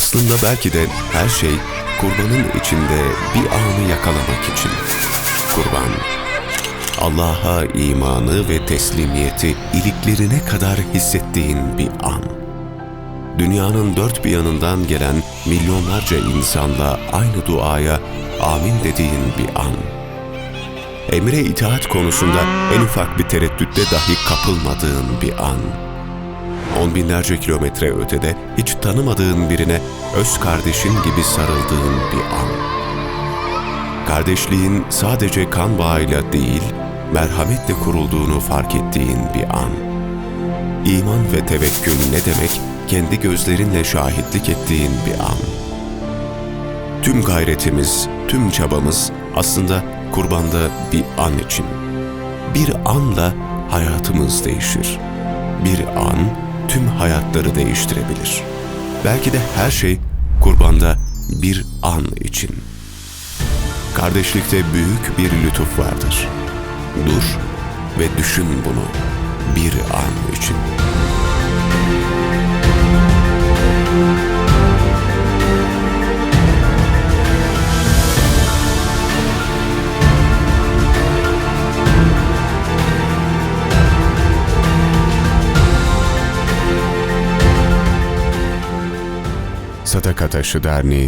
Aslında belki de her şey kurbanın içinde bir anı yakalamak için. Kurban, Allah'a imanı ve teslimiyeti iliklerine kadar hissettiğin bir an. Dünyanın dört bir yanından gelen milyonlarca insanla aynı duaya amin dediğin bir an. Emre itaat konusunda en ufak bir tereddütte dahi kapılmadığın bir an. On binlerce kilometre ötede hiç tanımadığın birine öz kardeşin gibi sarıldığın bir an. Kardeşliğin sadece kan bağıyla değil, merhametle kurulduğunu fark ettiğin bir an. İman ve tevekkül ne demek kendi gözlerinle şahitlik ettiğin bir an. Tüm gayretimiz, tüm çabamız aslında kurbanda bir an için. Bir anla hayatımız değişir. Bir an tüm hayatları değiştirebilir. Belki de her şey kurbanda bir an için. Kardeşlikte büyük bir lütuf vardır. Dur ve düşün bunu bir an için. سەتەکەتە شدارنی